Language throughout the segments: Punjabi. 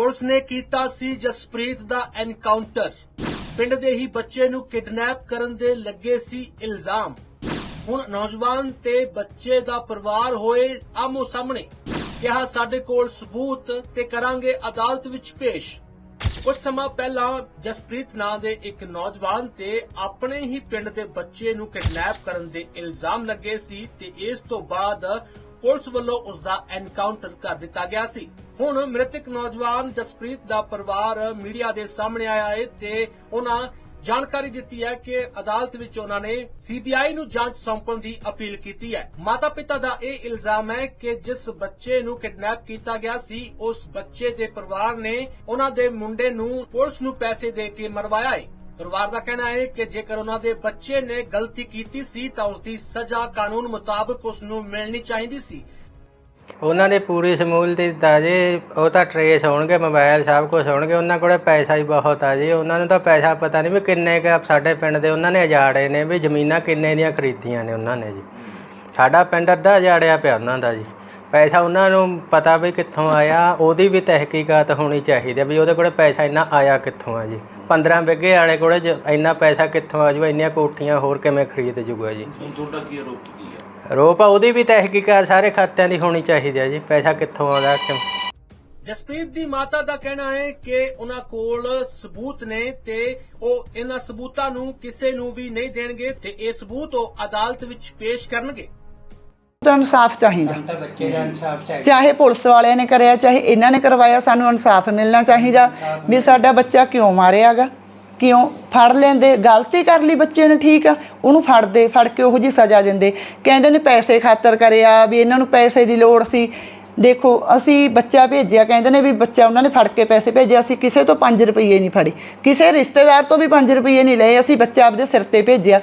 ਪੁਲਿਸ ਨੇ ਕੀਤਾ ਸੀ ਜਸਪ੍ਰੀਤ ਦਾ ਐਨਕਾਊਂਟਰ। ਪਿੰਡ ਦੇ ਹੀ ਬੱਚੇ ਨੂੰ ਕਿਡਨੈਪ ਕਰਨ ਦੇ ਲੱਗੇ ਸੀ ਇਲਜ਼ਾਮ। ਹੁਣ ਨੌਜਵਾਨ ਤੇ ਬੱਚੇ ਦਾ ਪਰਿਵਾਰ ਹੋਏ ਆਮੋ ਸਾਹਮਣੇ। ਕਿਹਾ, ਸਾਡੇ ਕੋਲ ਸਬੂਤ ਤੇ ਕਰਾਂਗੇ, ਅਦਾਲਤ ਵਿੱਚ ਪੇਸ਼। ਕੁਝ ਸਮਾਂ ਪਹਿਲਾਂ ਜਸਪ੍ਰੀਤ ਨਾਂ ਦੇ ਇੱਕ ਨੌਜਵਾਨ ਤੇ ਆਪਣੇ ਹੀ ਪਿੰਡ ਦੇ ਬੱਚੇ ਨੂੰ ਕਿਡਨੈਪ ਕਰਨ ਦੇ ਇਲਜ਼ਾਮ ਲੱਗੇ ਸੀ ਤੇ ਇਸ ਤੋਂ ਬਾਅਦ ਪੁਲਿਸ ਵੱਲੋਂ ਉਸ ਦਾ ਐਨਕਾਊਂਟਰ ਕਰ ਦਿੱਤਾ ਗਿਆ ਸੀ। ਹੁਣ ਮ੍ਰਿਤਕ ਨੌਜਵਾਨ ਜਸਪ੍ਰੀਤ ਦਾ ਪਰਿਵਾਰ ਮੀਡੀਆ ਦੇ ਸਾਹਮਣੇ ਆਇਆ ਹੈ ਤੇ ਉਹਨਾਂ ਜਾਣਕਾਰੀ ਦਿੱਤੀ ਹੈ ਕਿ ਅਦਾਲਤ ਵਿੱਚ ਉਹਨਾਂ ਨੇ ਸੀਬੀਆਈ ਨੂੰ ਜਾਂਚ ਸੌਂਪਣ ਦੀ ਅਪੀਲ ਕੀਤੀ ਹੈ। ਮਾਤਾ-ਪਿਤਾ ਦਾ ਇਹ ਇਲਜ਼ਾਮ ਹੈ ਕਿ ਜਿਸ ਬੱਚੇ ਨੂੰ ਕਿਡਨੈਪ ਕੀਤਾ ਗਿਆ ਸੀ, ਉਸ ਬੱਚੇ ਦੇ ਪਰਿਵਾਰ ਨੇ ਉਹਨਾਂ ਦੇ ਮੁੰਡੇ ਨੂੰ ਪੁਲਿਸ ਨੂੰ ਪੈਸੇ ਦੇ ਕੇ ਮਰਵਾਇਆ ਹੈ। ਪਰਿਵਾਰ ਦਾ ਕਹਿਣਾ ਹੈ ਕਿ ਜੇਕਰ ਉਹਨਾਂ ਦੇ ਬੱਚੇ ਨੇ ਗਲਤੀ ਕੀਤੀ ਸੀ ਤਾਂ ਉਸ ਦੀ ਸਜ਼ਾ ਕਾਨੂੰਨ ਮੁਤਾਬਕ ਉਸ ਨੂੰ ਮਿਲਣੀ ਚਾਹੀਦੀ ਸੀ। ਉਹਨਾਂ ਦੇ ਪੂਰੀ ਸਮੂਲ ਦੀ ਤਾਂ ਜੀ, ਉਹ ਤਾਂ ਟਰੇਸ ਹੋਣਗੇ ਮੋਬਾਈਲ ਸਭ ਕੁਝ ਹੋਣਗੇ, ਉਹਨਾਂ ਕੋਲੇ ਪੈਸਾ ਹੀ ਬਹੁਤ ਆ ਜੀ। ਉਹਨਾਂ ਨੂੰ ਤਾਂ ਪੈਸਾ ਪਤਾ ਨਹੀਂ ਵੀ ਕਿੰਨੇ ਕੁ ਸਾਡੇ ਪਿੰਡ ਦੇ ਉਹਨਾਂ ਨੇ ਉਜਾੜੇ ਨੇ, ਵੀ ਜ਼ਮੀਨਾਂ ਕਿੰਨੇ ਦੀਆਂ ਖਰੀਦੀਆਂ ਨੇ ਉਹਨਾਂ ਨੇ ਜੀ। ਸਾਡਾ ਪਿੰਡ ਅੱਧਾ ਉਜਾੜਿਆ ਪਿਆ ਉਹਨਾਂ ਦਾ ਜੀ। ਪੈਸਾ ਉਹਨਾਂ ਨੂੰ ਪਤਾ ਵੀ ਕਿੱਥੋਂ ਆਇਆ, ਉਹਦੀ ਵੀ ਤਹਿਕੀਕਾਤ ਹੋਣੀ ਚਾਹੀਦੀ ਹੈ ਵੀ ਉਹਦੇ ਕੋਲੇ ਪੈਸਾ ਇੰਨਾ ਆਇਆ ਕਿੱਥੋਂ ਆ ਜੀ। 15 ਬਿੱਗੇ ਵਾਲੇ ਕੋਲੇ ਜ- ਇੰਨਾ ਪੈਸਾ ਕਿੱਥੋਂ ਆ ਜੂਗਾ, ਇੰਨੀਆਂ ਕੋਠੀਆਂ ਹੋਰ ਕਿਵੇਂ ਖਰੀਦ ਜੂਗਾ ਜੀ। ਤੁਹਾਡਾ ਕੀ ਆਰੋਪ ਕੀ ਹੈ ਰੋਪਾ ਉਹਦੀ ਵੀ ਤਹਿਕੀਕਾਤ ਸਾਰੇ ਖਾਤਿਆਂ ਦੀ ਹੋਣੀ ਚਾਹੀਦੀ ਹੈ ਜੀ ਪੈਸਾ ਕਿੱਥੋਂ ਆਉਂਦਾ ਕਿ ਜਸਪ੍ਰੀਤ ਦੀ ਮਾਤਾ ਦਾ ਕਹਿਣਾ ਹੈ ਕਿ ਉਹਨਾਂ ਕੋਲ ਸਬੂਤ ਨੇ ਤੇ ਉਹ ਇਹਨਾਂ ਸਬੂਤਾਂ ਨੂੰ ਕਿਸੇ ਨੂੰ ਵੀ ਨਹੀਂ ਦੇਣਗੇ ਤੇ ਇਹ ਸਬੂਤ ਉਹ ਅਦਾਲਤ ਵਿੱਚ ਪੇਸ਼ ਕਰਨਗੇ। ਤਾਂ ਇਨਸਾਫ ਚਾਹੀਦਾ। ਤਾਂ ਬੱਚੇ ਦਾ ਇਨਸਾਫ ਚਾਹੀਦਾ। ਚਾਹੇ ਪੁਲਿਸ ਵਾਲਿਆਂ ਨੇ ਕਰਿਆ ਚਾਹੇ ਇਹਨਾਂ ਨੇ ਕਰਵਾਇਆ ਸਾਨੂੰ ਇਨਸਾਫ ਮਿਲਣਾ ਚਾਹੀਦਾ। ਵੀ ਸਾਡਾ ਬੱਚਾ ਕਿਉਂ ਮਾਰਿਆਗਾ ਕਿਉਂ ਫੜ ਲੈਂਦੇ? ਗਲਤੀ ਕਰ ਲਈ ਬੱਚੇ ਨੇ, ਠੀਕ ਆ। ਉਹਨੂੰ ਫੜਦੇ, ਫੜ ਕੇ ਉਹੋ ਜੀ ਸਜ਼ਾ ਦਿੰਦੇ। ਕਹਿੰਦੇ ਨੇ ਪੈਸੇ ਖਾਤਰ ਕਰਿਆ ਵੀ ਇਹਨਾਂ ਨੂੰ ਪੈਸੇ ਦੀ ਲੋੜ ਸੀ। ਦੇਖੋ, ਅਸੀਂ ਬੱਚਾ ਭੇਜਿਆ, ਕਹਿੰਦੇ ਨੇ ਵੀ ਬੱਚਾ ਉਹਨਾਂ ਨੇ ਫੜ ਕੇ ਪੈਸੇ ਭੇਜੇ, ਅਸੀਂ ਕਿਸੇ ਤੋਂ 5 ਰੁਪਏ ਨਹੀਂ ਫੜੇ। ਕਿਸੇ ਰਿਸ਼ਤੇਦਾਰ ਤੋਂ ਵੀ 5 ਰੁਪਏ ਨਹੀਂ ਲਏ, ਅਸੀਂ ਬੱਚਾ ਆਪਦੇ ਸਿਰ ਤੇ ਭੇਜਿਆ।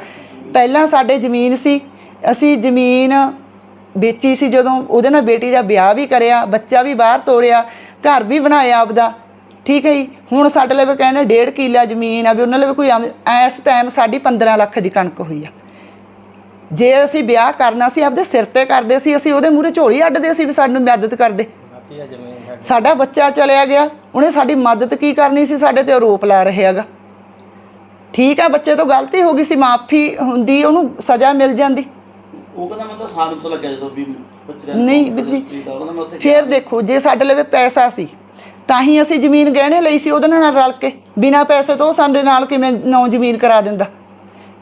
ਪਹਿਲਾਂ ਸਾਡੇ ਜ਼ਮੀਨ ਸੀ, ਅਸੀਂ ਜ਼ਮੀਨ ਵੇਚੀ ਸੀ ਜਦੋਂ ਉਹਦੇ ਨਾਲ ਬੇਟੀ ਦਾ ਵਿਆਹ ਵੀ ਕਰਿਆ, ਬੱਚਾ ਵੀ ਬਾਹਰ ਤੋਰਿਆ, ਘਰ ਵੀ ਬਣਾਇਆ ਆਪਦਾ। ਠੀਕ ਹੈ ਜੀ? ਹੁਣ ਸਾਡੇ ਲਈ ਕਹਿੰਦੇ ਡੇਢ ਕਿੱਲਾ ਜ਼ਮੀਨ ਆ ਵੀ ਉਹਨਾਂ ਲਈ ਕੋਈ ਇਸ ਟਾਈਮ ਸਾਡੀ 15 ਲੱਖ ਦੀ ਕਣਕ ਹੋਈ ਆ। ਜੇ ਅਸੀਂ ਵਿਆਹ ਕਰਨਾ ਸੀ ਆਪਦੇ ਸਿਰ ਤੇ ਕਰਦੇ ਸੀ ਅਸੀਂ ਉਹਦੇ ਮੂਹਰੇ ਝੋਲੀ ਅੱਡਦੇ ਸੀ ਵੀ ਸਾਨੂੰ ਮਦਦ ਕਰਦੇ ਸਾਡੀ। ਬੱਚਾ ਚਲਿਆ ਗਿਆ ਉਹਨੇ ਸਾਡੀ ਮਦਦ ਕੀ ਕਰਨੀ ਸੀ? ਸਾਡੇ ਤੇ ਆਰੋਪ ਲਾ ਰਿਹਾਗਾ ਠੀਕ ਆ ਬੱਚੇ ਤੋਂ ਗਲਤੀ ਹੋ ਗਈ ਸੀ ਮਾਫੀ ਹੁੰਦੀ ਉਹਨੂੰ ਸਜ਼ਾ ਮਿਲ ਜਾਂਦੀ। ਉਹ ਕਹਿੰਦਾ ਮੈਨੂੰ ਤਾਂ ਸਾਲ ਤੋਂ ਲੱਗਿਆ ਜਦੋਂ ਵੀ ਬੱਚੇ ਦਾ ਨਹੀਂ ਫਿਰ ਦੇਖੋ ਜੇ ਸਾਡੇ ਲਵੇ ਪੈਸਾ ਸੀ ਤਾਂ ਹੀ ਅਸੀਂ ਜ਼ਮੀਨ ਗਹਿਣੇ ਲਈ ਸੀ ਉਹਦੇ ਨਾਲ ਰਲ ਕੇ। ਬਿਨਾ ਪੈਸੇ ਤੋਂ ਉਹ ਸਾਡੇ ਨਾਲ ਕਿਵੇਂ ਨੌ ਜ਼ਮੀਨ ਕਰਾ ਦਿੰਦਾ?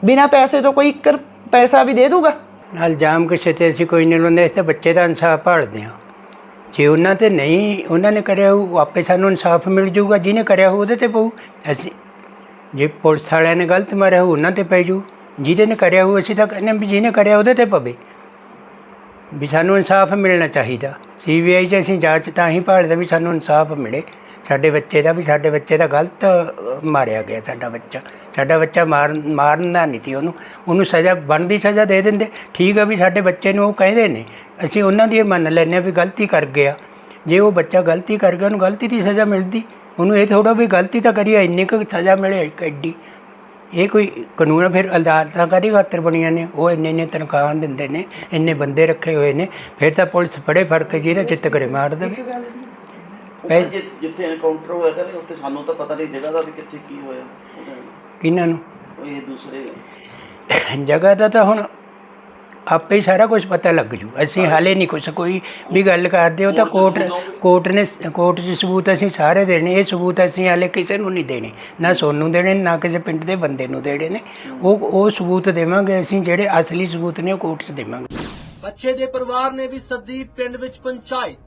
ਬਿਨਾ ਪੈਸੇ ਤੋਂ ਕੋਈ ਇੱਕ ਪੈਸਾ ਵੀ ਦੇ ਦੂਗਾ? ਜਾਮ ਕਿਸੇ ਤੇ ਅਸੀਂ ਕੋਈ ਨਹੀਂ ਲਾਉਂਦੇ, ਅਸੀਂ ਤਾਂ ਬੱਚੇ ਦਾ ਇਨਸਾਫ ਭਾਲਦੇ ਹਾਂ। ਜੇ ਉਹਨਾਂ ਤੇ ਨਹੀਂ, ਉਹਨਾਂ ਨੇ ਕਰਿਆ ਹੋਊ, ਆਪੇ ਸਾਨੂੰ ਇਨਸਾਫ ਮਿਲ ਜਾਊਗਾ, ਜਿਹਨੇ ਕਰਿਆ ਹੋਊ ਉਹਦੇ ਤੇ ਪਊ। ਅਸੀਂ ਜੇ ਪੁਲਿਸ ਵਾਲਿਆਂ ਨੇ ਗਲਤ ਮਾਰਿਆ ਹੋਊ, ਉਹਨਾਂ ਤੇ ਪੈ ਜੂ ਜਿਹਦੇ ਨੇ ਕਰਿਆ ਹੋਊ, ਅਸੀਂ ਤਾਂ ਕਹਿੰਦੇ ਵੀ ਜਿਹਨੇ ਕਰਿਆ ਉਹਦੇ ਤੇ ਪਵੇ। ਵੀ ਸਾਨੂੰ ਇਨਸਾਫ ਮਿਲਣਾ ਚਾਹੀਦਾ। ਸੀਬੀਆਈ 'ਚ ਅਸੀਂ ਜਾਂਚ ਤਾਂ ਹੀ ਭਾਲਦੇ ਵੀ ਸਾਨੂੰ ਇਨਸਾਫ ਮਿਲੇ। ਸਾਡੇ ਬੱਚੇ ਦਾ ਵੀ, ਸਾਡੇ ਬੱਚੇ ਦਾ ਗਲਤ ਮਾਰਿਆ ਗਿਆ ਸਾਡਾ ਬੱਚਾ। ਸਾਡਾ ਬੱਚਾ ਮਾਰਨ ਮਾਰਨਾ ਨਹੀਂ ਸੀ ਉਹਨੂੰ। ਉਹਨੂੰ ਸਜ਼ਾ, ਬਣਦੀ ਸਜ਼ਾ ਦੇ ਦਿੰਦੇ। ਠੀਕ ਆ ਵੀ ਸਾਡੇ ਬੱਚੇ ਨੂੰ ਉਹ ਕਹਿੰਦੇ ਨੇ। ਅਸੀਂ ਉਹਨਾਂ ਦੀ ਇਹ ਮੰਨ ਲੈਂਦੇ ਹਾਂ ਵੀ ਗਲਤੀ ਕਰ ਗਿਆ। ਜੇ ਉਹ ਬੱਚਾ ਗਲਤੀ ਕਰ ਗਿਆ, ਉਹਨੂੰ ਗਲਤੀ ਦੀ ਸਜ਼ਾ ਮਿਲਦੀ। ਉਹਨੂੰ ਇਹ ਥੋੜਾ ਵੀ ਗਲਤੀ ਤਾਂ ਕਰੀ ਇੰਨੀ ਕੁ ਸਜ਼ਾ ਮਿਲੇ ਐਡੀ। ਇਹ ਕੋਈ ਕਾਨੂੰਨ ਫਿਰ ਅਦਾਲਤਾਂ ਕਾਹਦੀ ਖਾਤਰ ਬਣੀਆਂ ਨੇ? ਉਹ ਇੰਨੇ ਇੰਨੇ ਤਨਖਾਹਾਂ ਦਿੰਦੇ ਨੇ ਇੰਨੇ ਬੰਦੇ ਰੱਖੇ ਹੋਏ ਨੇ ਫਿਰ ਤਾਂ ਪੁਲਿਸ ਫੜੇ ਫੜ ਕੇ ਜਿਹਦਾ ਚਿੱਤ ਕਰੇ ਮਾਰ ਦੇਵੇ। ਜਿ- ਜਿੱਥੇ ਐਨਕਾਊਂਟਰ ਹੋਇਆ ਕਹਿੰਦੇ ਉੱਥੇ ਸਾਨੂੰ ਤਾਂ ਪਤਾ ਨਹੀਂ ਜਗ੍ਹਾ ਦਾ ਵੀ ਕਿੱਥੇ ਕੀ ਹੋਇਆ। ਕਿਹਨਾਂ ਨੂੰ? ਉਹ ਇਹ ਦੂਸਰੇ ਜਗ੍ਹਾ ਦਾ ਤਾਂ ਹੁਣ ਆਪੇ ਹੀ ਸਾਰਾ ਕੁਝ ਪਤਾ ਲੱਗ ਜੂ। ਅਸੀਂ ਹਾਲੇ ਨਹੀਂ ਕੁਛ ਕੋਈ ਵੀ ਗੱਲ ਕਰਦੇ ਹੋ ਤਾਂ ਕੋਰਟ ਕੋਰਟ ਨੇ ਕੋਰਟ 'ਚ ਸਬੂਤ ਅਸੀਂ ਸਾਰੇ ਦੇਣੇ ਇਹ ਸਬੂਤ ਅਸੀਂ ਹਾਲੇ ਕਿਸੇ ਨੂੰ ਨਹੀਂ ਦੇਣੇ। ਨਾ ਸੋਨੂੰ ਦੇਣੇ ਨਾ ਕਿਸੇ ਪਿੰਡ ਦੇ ਬੰਦੇ ਨੂੰ ਦੇਣੇ ਨੇ। ਉਹ ਉਹ ਸਬੂਤ ਦੇਵਾਂਗੇ ਅਸੀਂ ਜਿਹੜੇ ਅਸਲੀ ਸਬੂਤ ਨੇ ਉਹ ਕੋਰਟ 'ਚ ਦੇਵਾਂਗੇ। ਬੱਚੇ ਦੇ ਪਰਿਵਾਰ ਨੇ ਵੀ ਸੱਦੀ ਪਿੰਡ ਵਿੱਚ ਪੰਚਾਇਤ।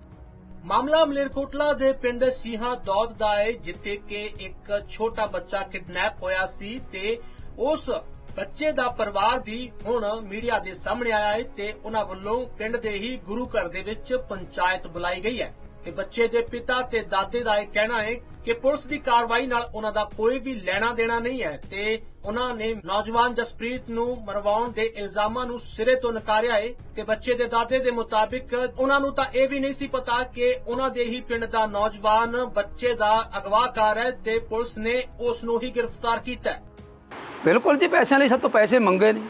ਮਾਮਲਾ ਮਲੇਰਕੋਟਲਾ ਦੇ ਪਿੰਡ ਸੀਹਾ ਦੌਦ ਦਾ ਹੈ ਜਿੱਥੇ ਕਿ ਇੱਕ ਛੋਟਾ ਬੱਚਾ ਕਿਡਨੈਪ ਹੋਇਆ ਸੀ ਤੇ ਉਸ ਬੱਚੇ ਦਾ ਪਰਿਵਾਰ ਵੀ ਹੁਣ ਮੀਡੀਆ ਦੇ ਸਾਹਮਣੇ ਆਇਆ ਹੈ ਤੇ ਉਹਨਾਂ ਵੱਲੋਂ ਪਿੰਡ ਦੇ ਹੀ ਗੁਰੂ ਘਰ ਦੇ ਵਿੱਚ ਪੰਚਾਇਤ ਬੁਲਾਈ ਗਈ ਹੈ। ਤੇ ਬੱਚੇ ਦੇ ਪਿਤਾ ਤੇ ਦਾਦੇ ਦਾ ਇਹ ਕਹਿਣਾ ਹੈ ਕਿ ਪੁਲਿਸ ਦੀ ਕਾਰਵਾਈ ਨਾਲ ਉਹਨਾਂ ਦਾ ਕੋਈ ਵੀ ਲੈਣਾ ਦੇਣਾ ਨਹੀਂ ਹੈ ਤੇ ਉਹਨਾਂ ਨੇ ਨੌਜਵਾਨ ਜਸਪ੍ਰੀਤ ਨੂੰ ਮਰਵਾਉਣ ਦੇ ਇਲਜ਼ਾਮਾਂ ਨੂੰ ਸਿਰੇ ਤੋਂ ਨਕਾਰਿਆ ਹੈ ਤੇ ਬੱਚੇ ਦੇ ਦਾਦੇ ਦੇ ਮੁਤਾਬਿਕ ਉਹਨਾਂ ਨੂੰ ਤਾਂ ਇਹ ਵੀ ਨਹੀਂ ਸੀ ਪਤਾ ਕਿ ਉਹਨਾਂ ਦੇ ਹੀ ਪਿੰਡ ਦਾ ਨੌਜਵਾਨ ਬੱਚੇ ਦਾ ਅਗਵਾਕਾਰ ਹੈ ਤੇ ਪੁਲਿਸ ਨੇ ਉਸ ਨੂੰ ਹੀ ਗ੍ਰਿਫਤਾਰ ਕੀਤਾ ਬਿਲਕੁਲ ਜੀ ਪੈਸਿਆਂ ਲਈ ਸਭ ਤੋਂ ਪੈਸੇ ਮੰਗੇ ਨੇ।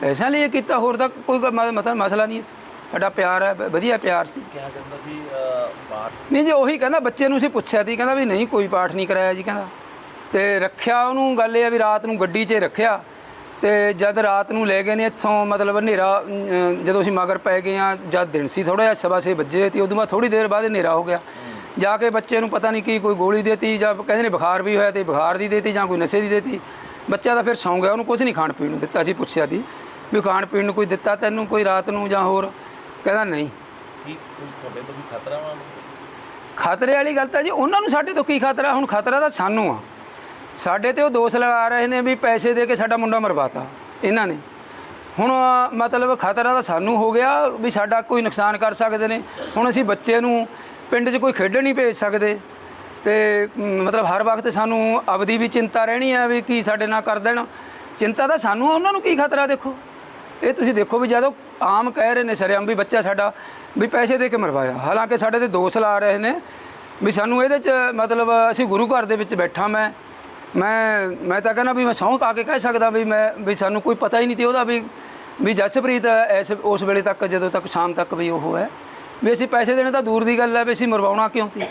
ਪੈਸਿਆਂ ਲਈ ਇਹ ਕੀਤਾ ਹੋਰ ਤਾਂ ਕੋਈ ਮਤਲਬ ਮਸਲਾ ਨਹੀਂ ਸੀ। ਸਾਡਾ ਪਿਆਰ ਹੈ ਵਧੀਆ ਪਿਆਰ ਸੀ। ਕਿਹਾ ਜਾਂਦਾ ਵੀ ਅਹ, ਪਾਠ ਨਹੀਂ ਜੀ ਉਹੀ ਕਹਿੰਦਾ ਬੱਚੇ ਨੂੰ ਅਸੀਂ ਪੁੱਛਿਆ ਸੀ ਕਹਿੰਦਾ ਵੀ ਨਹੀਂ ਕੋਈ ਪਾਠ ਨਹੀਂ ਕਰਾਇਆ ਜੀ ਕਹਿੰਦਾ। ਤੇ ਰੱਖਿਆ ਉਹਨੂੰ ਗੱਲ ਇਹ ਆ ਵੀ ਰਾਤ ਨੂੰ ਗੱਡੀ 'ਚ ਰੱਖਿਆ। ਤੇ ਜਦ ਰਾਤ ਨੂੰ ਲੈ ਗਏ ਨੇ ਇੱਥੋਂ ਮਤਲਬ ਹਨੇਰਾ ਜਦੋਂ ਅਸੀਂ ਮਗਰ ਪੈ ਗਏ ਆ ਜਦ ਦਿਨ ਸੀ ਥੋੜਾ ਜਿਹਾ ਸਵਾ ਛੇ ਵੱਜੇ ਤੇ ਉਦੋਂ ਬਾਅਦ ਥੋੜੀ ਦੇਰ ਬਾਅਦ ਹਨੇਰਾ ਹੋ ਗਿਆ। ਜਾ ਕੇ ਬੱਚੇ ਨੂੰ ਪਤਾ ਨਹੀਂ ਕੀ ਕੋਈ ਗੋਲੀ ਦੇਤੀ ਜਾਂ ਕਹਿੰਦੇ ਨੇ ਬੁਖਾਰ ਵੀ ਹੋਇਆ ਤੇ ਬੁਖਾਰ ਦੀ ਦੇਤੀ ਜਾਂ ਕੋਈ ਨਸ਼ੇ ਦੀ ਦੇਤੀ। ਬੱਚਾ ਤਾਂ ਫਿਰ ਸੌਂ ਗਿਆ ਉਹਨੂੰ ਕੁਝ ਨਹੀਂ ਖਾਣ ਪੀਣ ਨੂੰ ਦਿੱਤਾ ਅਸੀਂ ਪੁੱਛਿਆ ਸੀ ਵੀ ਖਾਣ ਪੀਣ ਨੂੰ ਕੋਈ ਦਿੱਤਾ ਤੈਨੂੰ ਕੋਈ ਰਾਤ ਨੂੰ ਜਾਂ ਹੋਰ? ਕਹਿੰਦਾ ਨਹੀਂ। ਕੀ ਕੋਈ ਤੁਹਾਡੇ ਤੋਂ ਵੀ ਖਤਰਾ ਵਾ? ਖਤਰੇ ਵਾਲੀ ਗੱਲ ਤਾਂ ਜੀ ਉਹਨਾਂ ਨੂੰ ਸਾਡੇ ਤੋਂ ਕੀ ਖਤਰਾ? ਹੁਣ ਖਤਰਾ ਤਾਂ ਸਾਨੂੰ ਆ। ਸਾਡੇ ਤੇ ਉਹ ਦੋਸ਼ ਲਗਾ ਰਹੇ ਨੇ ਵੀ ਪੈਸੇ ਦੇ ਕੇ ਸਾਡਾ ਮੁੰਡਾ ਮਰਵਾਤਾ ਇਹਨਾਂ ਨੇ। ਹੁਣ ਮਤਲਬ ਖਤਰਾ ਤਾਂ ਸਾਨੂੰ ਹੋ ਗਿਆ ਵੀ ਸਾਡਾ ਕੋਈ ਨੁਕਸਾਨ ਕਰ ਸਕਦੇ ਨੇ। ਹੁਣ ਅਸੀਂ ਬੱਚੇ ਨੂੰ ਪਿੰਡ 'ਚ ਕੋਈ ਖੇਡਣ ਨਹੀਂ ਭੇਜ ਸਕਦੇ। ਤੇ ਮਤਲਬ ਹਰ ਵਕਤ ਸਾਨੂੰ ਆਪਦੀ ਵੀ ਚਿੰਤਾ ਰਹਿਣੀ ਹੈ ਵੀ ਕੀ ਸਾਡੇ ਨਾਲ ਕਰ ਦੇਣ। ਚਿੰਤਾ ਤਾਂ ਸਾਨੂੰ ਆ, ਉਹਨਾਂ ਨੂੰ ਕੀ ਖਤਰਾ ਦੇਖੋ? ਇਹ ਤੁਸੀਂ ਦੇਖੋ ਵੀ ਜਦੋਂ ਆਮ ਕਹਿ ਰਹੇ ਨੇ ਸਰਿਆਮ ਵੀ ਬੱਚਾ ਸਾਡਾ ਵੀ ਪੈਸੇ ਦੇ ਕੇ ਮਰਵਾਇਆ। ਹਾਲਾਂਕਿ ਸਾਡੇ ਤੇ ਦੋਸ਼ ਲਾ ਰਹੇ ਨੇ ਵੀ ਸਾਨੂੰ ਇਹਦੇ 'ਚ ਮਤਲਬ ਅਸੀਂ ਗੁਰੂ ਘਰ ਦੇ ਵਿੱਚ ਬੈਠਾ ਮੈਂ ਮੈਂ ਮੈਂ ਤਾਂ ਕਹਿੰਦਾ ਵੀ ਮੈਂ ਸਹੁੰ ਆ ਕੇ ਕਹਿ ਸਕਦਾ ਵੀ ਮੈਂ ਵੀ ਸਾਨੂੰ ਕੋਈ ਪਤਾ ਹੀ ਨਹੀਂ ਤੇ ਉਹਦਾ ਵੀ ਵੀ ਜਸਪ੍ਰੀਤ ਇਸ ਉਸ ਵੇਲੇ ਤੱਕ ਜਦੋਂ ਤੱਕ ਸ਼ਾਮ ਤੱਕ ਵੀ ਉਹ ਹੈ ਵੀ ਅਸੀਂ ਪੈਸੇ ਦੇਣੇ ਤਾਂ ਦੂਰ ਦੀ ਗੱਲ ਹੈ ਵੀ ਅਸੀਂ ਮਰਵਾਉਣਾ ਕਿਉਂ ਸੀ?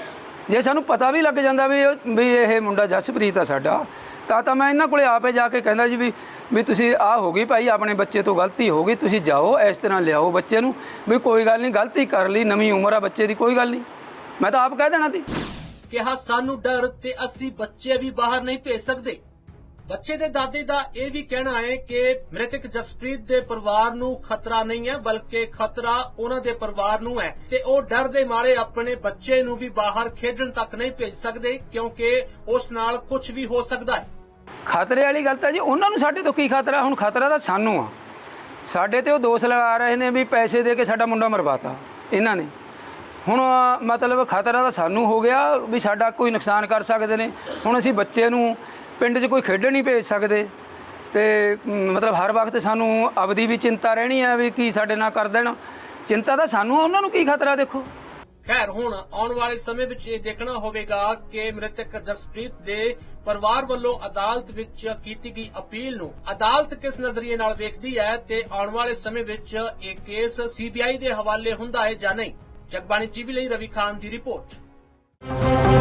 ਜੇ ਸਾਨੂੰ ਪਤਾ ਵੀ ਲੱਗ ਜਾਂਦਾ ਵੀ ਉਹ- ਵੀ ਇਹ ਮੁੰਡਾ ਜਸਪ੍ਰੀਤ ਆ ਸਾਡਾ, ਤਾਂ ਤਾਂ ਮੈਂ ਇਹਨਾਂ ਕੋਲੇ ਆਪੇ ਜਾ ਕੇ ਕਹਿੰਦਾ ਜੀ ਵੀ ਵੀ ਤੁਸੀਂ ਆ ਹੋ ਗਈ ਭਾਈ, ਆਪਣੇ ਬੱਚੇ ਤੋਂ ਗਲਤੀ ਹੋ ਗਈ, ਤੁਸੀਂ ਜਾਓ, ਇਸ ਤਰ੍ਹਾਂ ਲਿਆਓ ਬੱਚੇ ਨੂੰ, ਵੀ ਕੋਈ ਗੱਲ ਨਹੀਂ, ਗਲਤੀ ਕਰ ਲਈ, ਨਵੀਂ ਉਮਰ ਆ ਬੱਚੇ ਦੀ, ਕੋਈ ਗੱਲ ਨਹੀਂ। ਮੈਂ ਤਾਂ ਆਪ ਕਹਿ ਦੇਣਾ ਸੀ। ਕਿਹਾ ਸਾਨੂੰ ਡਰ ਤੇ ਅਸੀਂ ਬੱਚੇ ਵੀ ਬਾਹਰ ਨਹੀਂ ਭੇਜ ਸਕਦੇ। ਬੱਚੇ ਦੇ ਦਾਦੇ ਦਾ ਇਹ ਵੀ ਕਹਿਣਾ ਹੈ ਕਿ ਮ੍ਰਿਤਕ ਜਸਪ੍ਰੀਤ ਦੇ ਪਰਿਵਾਰ ਨੂੰ ਖਤਰਾ ਨਹੀਂ ਹੈ, ਬਲਕਿ ਖਤਰਾ ਉਹਨਾਂ ਦੇ ਪਰਿਵਾਰ ਨੂੰ ਹੈ। ਤੇ ਉਹ ਡਰ ਦੇ ਮਾਰੇ ਆਪਣੇ ਬੱਚੇ ਨੂੰ ਵੀ ਬਾਹਰ ਖੇਡਣ ਤੱਕ ਨਹੀਂ ਭੇਜ ਸਕਦੇ, ਕਿਉਂਕਿ ਉਸ ਨਾਲ ਕੁਝ ਵੀ ਹੋ ਸਕਦਾ ਹੈ। ਖਤਰੇ ਵਾਲੀ ਗੱਲ ਤਾਂ ਜੀ, ਉਹਨਾਂ ਨੂੰ ਸਾਡੇ ਤੋਂ ਕੀ ਖਤਰਾ? ਹੁਣ ਖਤਰਾ ਤਾਂ ਸਾਨੂੰ ਆ। ਸਾਡੇ ਤੇ ਉਹ ਦੋਸ਼ ਲਗਾ ਰਹੇ ਨੇ ਵੀ ਪੈਸੇ ਦੇ ਕੇ ਸਾਡਾ ਮੁੰਡਾ ਮਰਵਾਤਾ, ਇਹਨਾਂ ਨੇ। ਹੁਣ, ਮਤਲਬ ਖਤਰਾ ਤਾਂ ਸਾਨੂੰ ਹੋ ਗਿਆ ਵੀ ਸਾਡਾ ਕੋਈ ਨੁਕਸਾਨ ਕਰ ਸਕਦੇ ਨੇ। ਹੁਣ ਅਸੀਂ ਬੱਚੇ ਨੂੰ ਪਿੰਡ 'ਚ ਕੋਈ ਖੇਡਣ ਨਹੀਂ ਭੇਜ ਸਕਦੇ। ਤੇ ਮਤਲਬ ਹਰ ਵਕਤ ਸਾਨੂੰ ਆਪਦੀ ਵੀ ਚਿੰਤਾ ਰਹਿਣੀ ਹੈ ਵੀ ਕੀ ਸਾਡੇ ਨਾਲ ਕਰ ਦੇਣ। ਚਿੰਤਾ ਤਾਂ ਸਾਨੂੰ ਆ, ਉਹਨਾਂ ਨੂੰ ਕੀ ਖਤਰਾ ਦੇਖੋ। ਖੈਰ ਹੁਣ ਆਉਣ ਵਾਲੇ ਸਮੇਂ ਵਿੱਚ ਇਹ ਦੇਖਣਾ ਹੋਵੇਗਾ ਕਿ ਮ੍ਰਿਤਕ ਜਸਪ੍ਰੀਤ ਦੇ ਪਰਿਵਾਰ ਵੱਲੋਂ ਅਦਾਲਤ ਵਿੱਚ ਕੀਤੀ ਗਈ ਅਪੀਲ ਨੂੰ ਅਦਾਲਤ ਕਿਸ ਨਜ਼ਰੀਏ ਨਾਲ ਵੇਖਦੀ ਹੈ ਤੇ ਆਉਣ ਵਾਲੇ ਸਮੇਂ ਵਿੱਚ ਇਹ ਕੇਸ ਸੀਬੀਆਈ ਦੇ ਹਵਾਲੇ ਹੁੰਦਾ ਹੈ ਜਾਂ ਨਹੀਂ? ਜਗਬਾਣੀ ਟੀਵੀ ਲਈ ਰਵੀ ਖਾਨ ਦੀ ਰਿਪੋਰਟ।